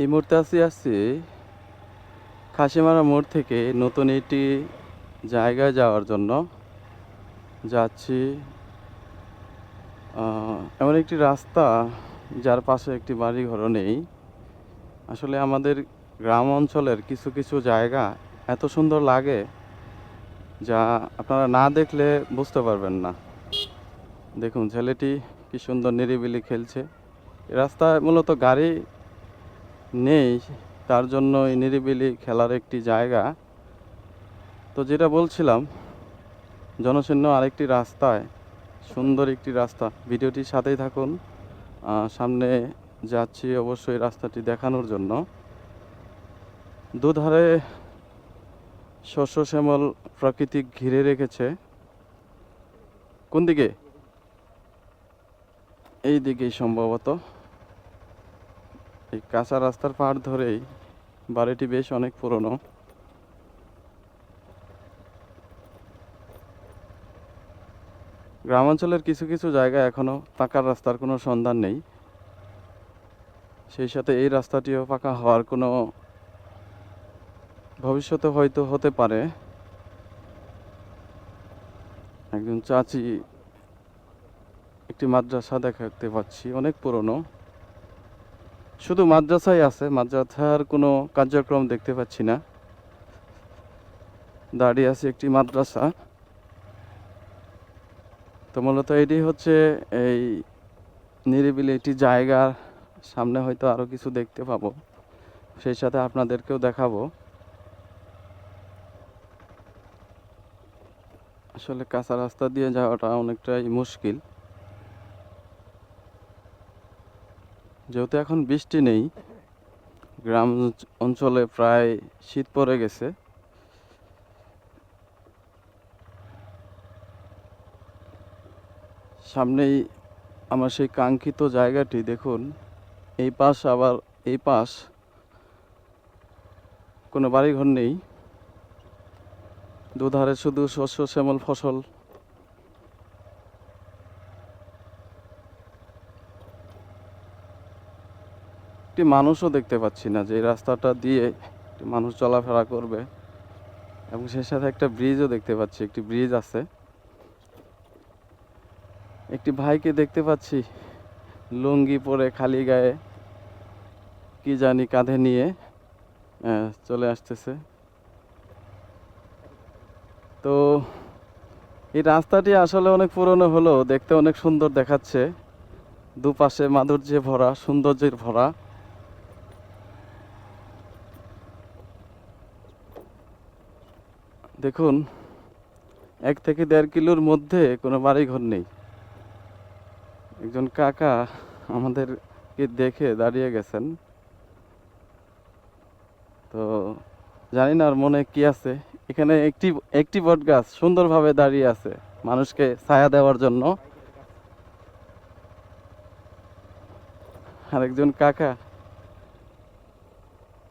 এই মুহূর্তে আছি আসছি খাসিমারা মোড় থেকে নতুন একটি জায়গায় যাওয়ার জন্য। যাচ্ছি এমন একটি রাস্তা যার পাশে একটি বাড়ি ঘরও নেই। আসলে আমাদের গ্রাম অঞ্চলের কিছু কিছু জায়গা এত সুন্দর লাগে যা আপনারা না দেখলে বুঝতে পারবেন না। দেখুন, ছেলেটি কি সুন্দর নিরিবিলি খেলছে। রাস্তায় মূলত গাড়ি নেই, তার জন্য এই নিরিবিলি খেলার একটি জায়গা। তো যেটা বলছিলাম, জনশূন্য আরেকটি রাস্তায়, সুন্দর একটি রাস্তা। ভিডিওটির সাথেই থাকুন। সামনে যাচ্ছি অবশ্যই রাস্তাটি দেখানোর জন্য। দুধারে শস্য শ্যামল প্রাকৃতিক ঘিরে রেখেছে। কোন দিকে? এই দিকেই সম্ভবত। এই কাঁচা রাস্তার পাহাড় ধরেই বাড়িটি বেশ অনেক পুরনো। গ্রামাঞ্চলের কিছু কিছু জায়গায় এখনও পাকা রাস্তার কোনো সন্ধান নেই। সেই সাথে এই রাস্তাটিও পাকা হওয়ার কোনো ভবিষ্যতে হয়তো হতে পারে। একজন চাচি একটি মাদ্রাসা দেখাতে পাচ্ছি, অনেক পুরনো। শুধু মাদ্রাসাই আছে, মাদ্রাসার কোনো কার্যক্রম দেখতে পাচ্ছি না। দাঁড়িয়ে আছে একটি মাদ্রাসা। তো মূলত এটি হচ্ছে এই নিরিবিলি একটি জায়গা সামনে হয়তো আরও কিছু দেখতে পাবো। সেই সাথে আপনাদেরকেও দেখাবো। আসলে কাঁচা রাস্তা দিয়ে যাওয়াটা অনেকটাই মুশকিল। যেহেতু এখন বৃষ্টি নেই, গ্রাম অঞ্চলে প্রায় শীত পড়ে গেছে। সামনেই আমার সেই কাঙ্ক্ষিত জায়গাটি, দেখুন, এই পাশ আবার এই পাশ। কোনো বাড়িঘর নেই। দুধারে শুধু শস্য শ্যামল ফসল। একটি মানুষও দেখতে পাচ্ছি না যে রাস্তাটা দিয়ে মানুষ চলাফেরা করবে এবং সেই সাথে একটা ব্রিজও দেখতে পাচ্ছি, একটি ব্রিজ আছে। একটি ভাইকে দেখতে পাচ্ছি লুঙ্গি পরে খালি গায়ে, কি জানি কাঁধে নিয়ে চলে আসতেছে। তো এই রাস্তাটি আসলে অনেক পুরনো হলো দেখতে অনেক সুন্দর দেখাচ্ছে। দুপাশে মাধুর্যে ভরা, সৌন্দর্যের ভরা। দেখুন, এক থেকে দেড় কিলোর মধ্যে কোনো বাড়ি ঘর নেই। একজন কাকা আমাদেরকে দেখে দাঁড়িয়ে গেছেন। তো জানি না আর মনে কি আছে। এখানে একটি একটি বট গাছ সুন্দরভাবে দাঁড়িয়ে আছে মানুষকে ছায়া দেওয়ার জন্য। আরেকজন কাকা,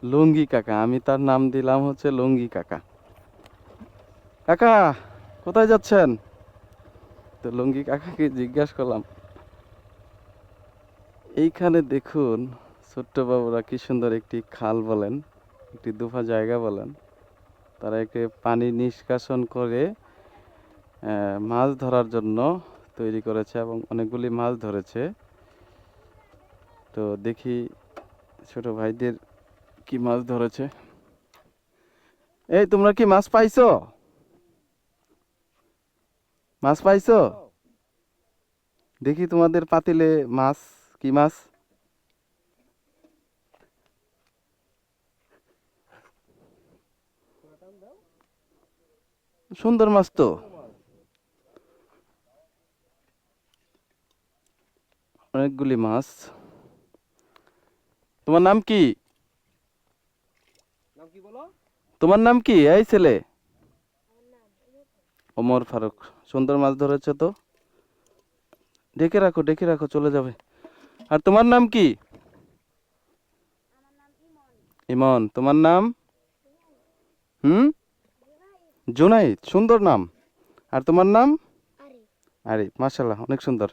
লুঙ্গি কাকা, আমি তার নাম দিলাম হচ্ছে লুঙ্গি কাকা। কাকা, কোথায় যাচ্ছেন? তো লুঙ্গি কাকাকে জিজ্ঞাসা করলাম, এইখানে দেখুন ছোট্ট বাবুরা কি সুন্দর একটি খাল বলেন, একটি দুফা জায়গা বলেন। তারা একে পানি নিষ্কাশন করে মাছ ধরার জন্য তৈরি করেছে এবং অনেকগুলি মাছ ধরেছে। তো দেখি ছোট ভাইদের কি মাছ ধরেছে। এই, তোমরা কি মাছ পাইছো? মাছ পাইছো? দেখি তোমাদের পাতিলে মাছ কি মাছ? সুন্দর মাছ তো। অনেকগুলি মাছ। তোমার নাম কি? নাম কি বলো? তোমার নাম কি? এই ছেলে? ওমর ফারুক। সুন্দর মাছ ধরেছে তো। ডেকে রাখো ডেকে রাখো, চলে যাবে। আর তোমার নাম কি? ইমন। তোমার নাম? হুম? জুনাইদ, সুন্দর নাম। আর তোমার নাম? আরে মাশাল্লাহ অনেক সুন্দর।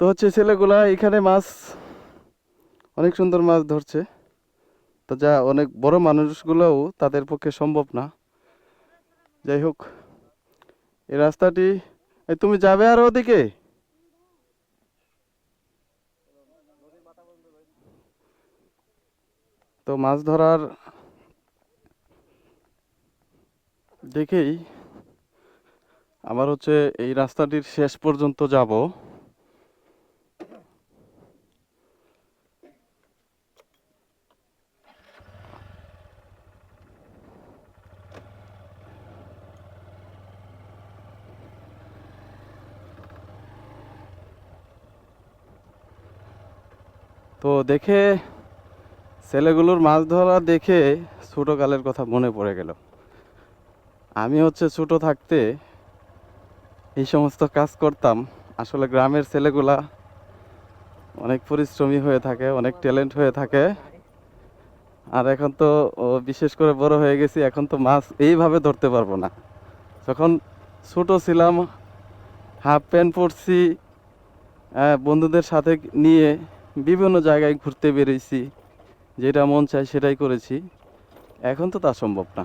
তো হচ্ছে ছেলেগুলা এখানে মাছ, অনেক সুন্দর মাছ ধরছে। তো যা, অনেক বড় মানুষগুলোও তাদের পক্ষে সম্ভব না। যাই হোক। এই রাস্তাটি তুমি যাবে আর ওদিকে? তো মাছ ধরার দেখেই আমার হচ্ছে এই রাস্তাটির শেষ পর্যন্ত যাব। তো দেখে ছেলেগুলোর মাছ ধরা দেখে ছোটোকালের কথা মনে পড়ে গেল। আমি হচ্ছে ছোট থাকতে এই সমস্ত কাজ করতাম। আসলে গ্রামের ছেলেগুলা অনেক পরিশ্রমী হয়ে থাকে অনেক ট্যালেন্ট হয়ে থাকে। আর এখন তো বিশেষ করে বড় হয়ে গেছি এখন তো মাছ এইভাবে ধরতে পারব না। যখন ছোট ছিলাম হাফ প্যান্ট পরছি আহ, বন্ধুদের সাথে নিয়ে বিভিন্ন জায়গায় ঘুরতে বেরিয়েছি যেটা মন চায় সেটাই করেছি। এখন তো তা সম্ভব না।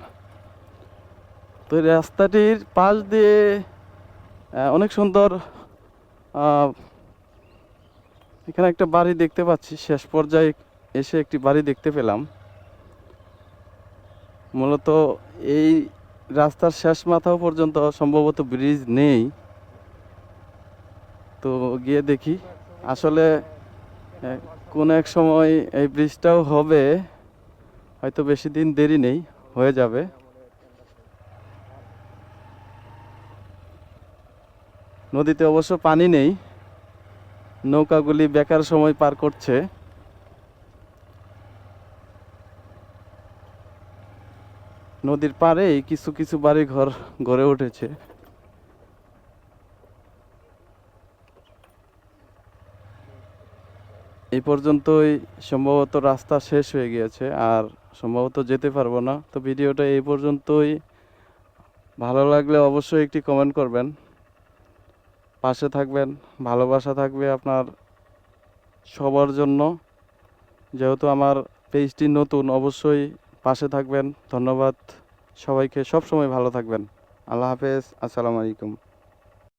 তো রাস্তাটির পাশ দিয়ে অনেক সুন্দর এখানে একটা বাড়ি দেখতে পাচ্ছি। শেষ পর্যায়ে এসে একটি বাড়ি দেখতে পেলাম। মূলত এই রাস্তার শেষ মাথাও পর্যন্ত সম্ভবত ব্রিজ নেই। তো গিয়ে দেখি, আসলে কোন এক সময় এই ব্রিজটাও হবে, হয়তো বেশি দিন দেরি নেই, হয়ে যাবে। নদীতে অবশ্য পানি নেই, নৌকাগুলি বেকার সময় পার করছে। নদীর পাড়েই কিছু কিছু বাড়ি ঘর গড়ে উঠেছে। এই পর্যন্তই। সম্ভবত রাস্তা শেষ হয়ে গিয়েছে, আর সম্ভবত যেতে পারব না। তো ভিডিওটা এই পর্যন্তই। ভালো লাগলে অবশ্যই একটি কমেন্ট করবেন। পাশে থাকবেন, ভালোবাসা থাকবে আপনার সবার জন্য। যেহেতু আমার পেজটি নতুন, অবশ্যই পাশে থাকবেন। ধন্যবাদ সবাইকে সব সময় ভালো থাকবেন। আল্লাহ হাফেজ, আসসালামু আলাইকুম।